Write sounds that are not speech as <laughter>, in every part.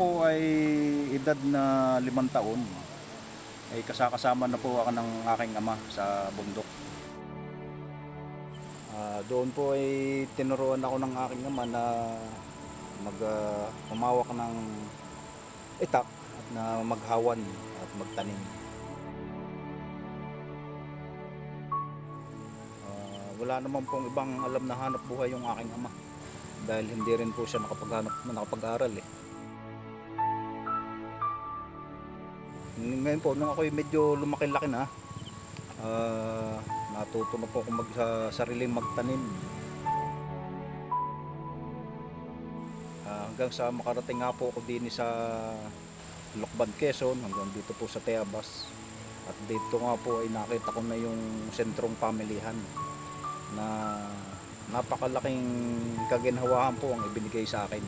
po ay edad na limang taon, ay kasakasama na po ako ng aking ama sa bundok. Ah, doon po ay tinuruan ako ng aking ama na mag ah, humawak ng itak at na maghawan at magtanim. Ah, wala naman pong ibang alam na hanap buhay yung aking ama dahil hindi rin po siya nakapaghanap nakapag-aral eh. Ngayon po, nung ako medyo lumaki-laki na, ah, natuto na po ako mag, sa sariling magtanim. Ah, hanggang sa makarating nga po ako din sa Lokban, Quezon, hanggang dito po sa Teabas. At dito nga po ay nakita ko na yung sentrong pamilihan na napakalaking kaginhawahan po ang ibinigay sa akin.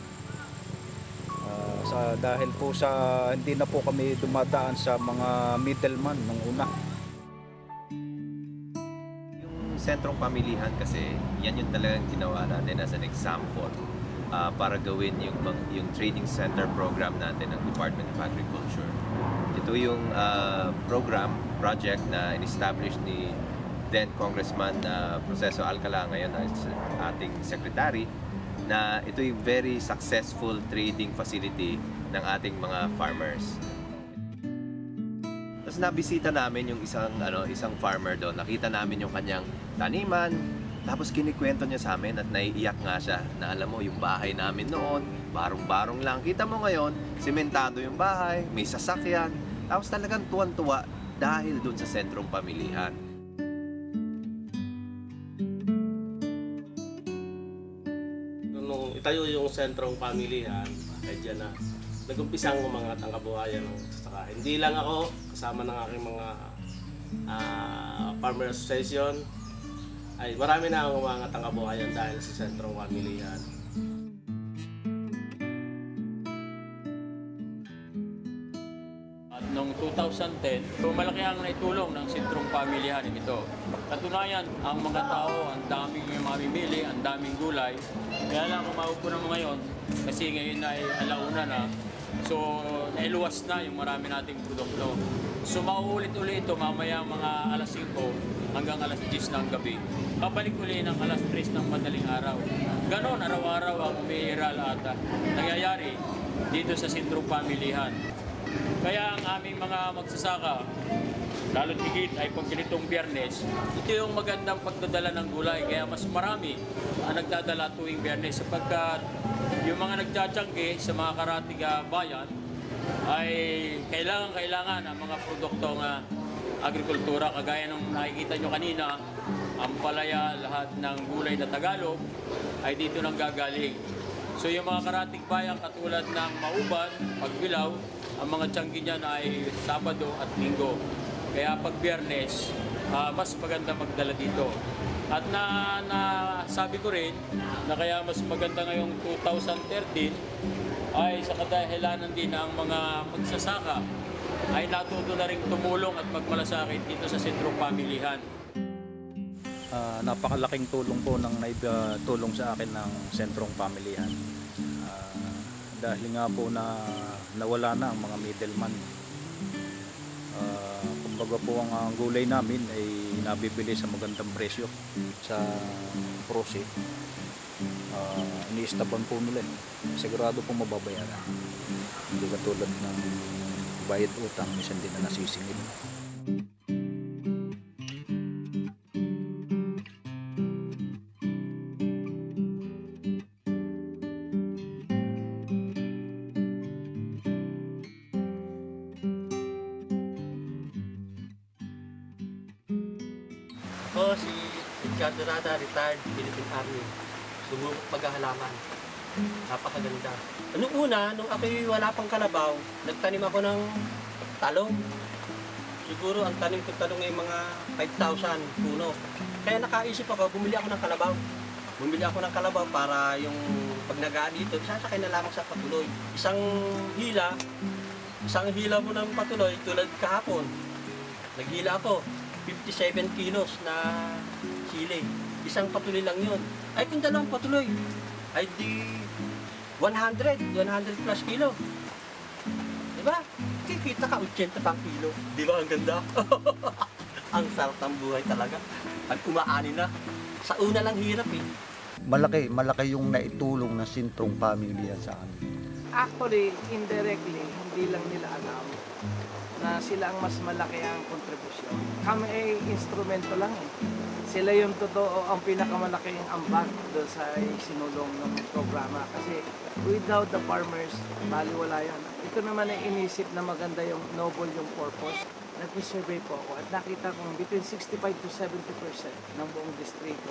Ah, sa dahil po sa hindi na po kami dumadaan sa mga middleman nung una. Yung sentrong pamilihan kasi, yan yung talagang ginawa natin as an example ah, para gawin yung, yung training center program natin ng Department of Agriculture. Ito yung ah, program, project na in-establish ni then Congressman na Proceso Alcala ngayon as ating secretary na ito yung very successful trading facility ng ating mga farmers. Tapos nabisita namin yung isang ano, isang farmer doon. Nakita namin yung kanyang taniman. Tapos kinikwento niya sa amin at naiiyak nga siya na alam mo yung bahay namin noon, barong-barong lang. Kita mo ngayon, sementado yung bahay, may sasakyan. Tapos talagang tuwan-tuwa dahil doon sa sentrong pamilihan. Nung itayo yung sentrong pamilihan, ay dyan na. Nag-umpisang umangat ang kabuhayan ng saka Hindi lang ako, kasama ng aking mga ah, farmer association, ay marami na ang umangat ang kabuhayan dahil sa sentrong pamilihan. 2010, so malaki ang naitulong ng sentrong pamilihan ito. Katunayan, ang mga tao, ang daming mamimili, ang daming gulay. Kaya lang kumawag ko naman ngayon, kasi ngayon ay alauna na. So, nailuwas na yung marami nating produkto. So, mauulit-ulit ito mamaya mga alas 5 hanggang alas 10 ng gabi. Babalik uli ng alas 3 ng madaling araw. Ganon, araw-araw ang umiiral at nangyayari dito sa sentrong pamilihan. Kaya ang aming mga magsasaka, lalo higit ay pag ganitong biyernes, ito yung magandang pagdadala ng gulay. Kaya mas marami ang nagdadala tuwing biyernes sapagkat yung mga nagtsatsyangge sa mga karatiga bayan ay kailangan-kailangan ang mga produktong ah, agrikultura. Kagaya nung nakikita nyo kanina, ang palaya, lahat ng gulay na Tagalog ay dito nang gagaling. So yung mga karating bayan katulad ng Mauban, Pagbilaw, ang mga tiyanggi niyan ay Sabado at Linggo. Kaya pag Biyernes, ah, mas maganda magdala dito. At na, na sabi ko rin na kaya mas maganda ngayong 2013 ay sa kadahilanan din ang mga magsasaka ay natuto na rin tumulong at magmalasakit dito sa sentrong pamilihan. Ah, napakalaking tulong po ng naiba tulong sa akin ng sentrong pamilihan. Ah, dahil nga po na nawala na ang mga middleman. Ah, kumbaga po ang, ang gulay namin ay nabibili sa magandang presyo sa prose. Uh, iniistaban po nila. eh. Sigurado po mababayaran. Hindi katulad ng bayad utang, minsan din na nasisingil. Ako si Edgar Dorada, retired Philippine Army. Sumubok maghahalaman. Napakaganda. Nung una, nung ako'y wala pang kalabaw, nagtanim ako ng talong. Siguro ang tanim ko talong ay mga 5,000 puno. Kaya nakaisip ako, bumili ako ng kalabaw. Bumili ako ng kalabaw para yung pag nagaan dito, sasakay na lamang sa patuloy. Isang hila, isang hila mo ng patuloy tulad kahapon. Naghila ako, 57 kilos na sili. Isang patuloy lang yun. Ay kung dalawang patuloy, ay di 100, 100 plus kilo. Di ba? Kikita ka 80 pang kilo. Di ba ang ganda? <laughs> ang sarap ng buhay talaga. Pag umaani na, sa una lang hirap eh. Malaki, malaki yung naitulong ng sentrong pamilya sa amin. Actually, indirectly, hindi lang nila alam na sila ang mas malaki ang kontribusyon. Kami ay instrumento lang eh. Sila yung totoo, ang pinakamalaking ambag doon sa sinulong ng programa. Kasi without the farmers, baliwala yan. Ito naman ay inisip na maganda yung noble yung purpose. Nag-survey po ako at nakita kong between 65 to 70% ng buong distrito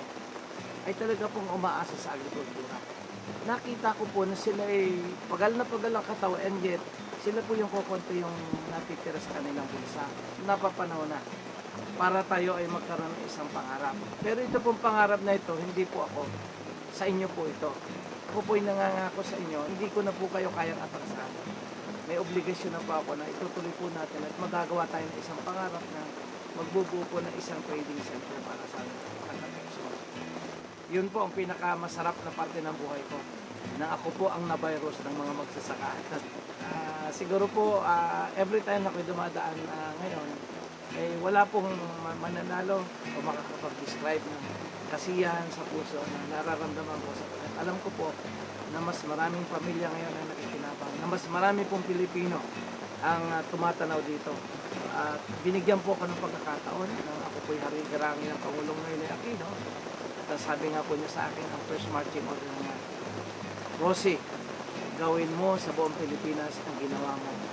ay talaga pong umaasa sa agrikultura nakita ko po na sila ay pagal na pagal ang katawan yet sila po yung kukunti yung natitira sa kanilang bulsa. Napapanahon na para tayo ay magkaroon ng isang pangarap. Pero ito pong pangarap na ito, hindi po ako. Sa inyo po ito. Ako po yung nangangako sa inyo, hindi ko na po kayo kayang atrasan. May obligasyon na po ako na itutuloy po natin at magagawa tayo ng isang pangarap na magbubuo po ng isang trading center para sa ating yun po ang pinakamasarap na parte ng buhay ko na ako po ang navirus ng mga magsasaka. Ah, siguro po ah, every time ako dumadaan ah, ngayon eh wala pong ma- mananalo o makakapag-describe ng kasiyahan sa puso na nararamdaman ko sa kanya. Alam ko po na mas maraming pamilya ngayon ang nakikinabang, na mas marami pong Pilipino ang ah, tumatanaw dito. At binigyan po ako ng pagkakataon na ako po'y hari-garangin ng Pangulong Noynoy Aquino tapos sabi nga po niya sa akin, ang first marching order niya, Rosie, gawin mo sa buong Pilipinas ang ginawa mo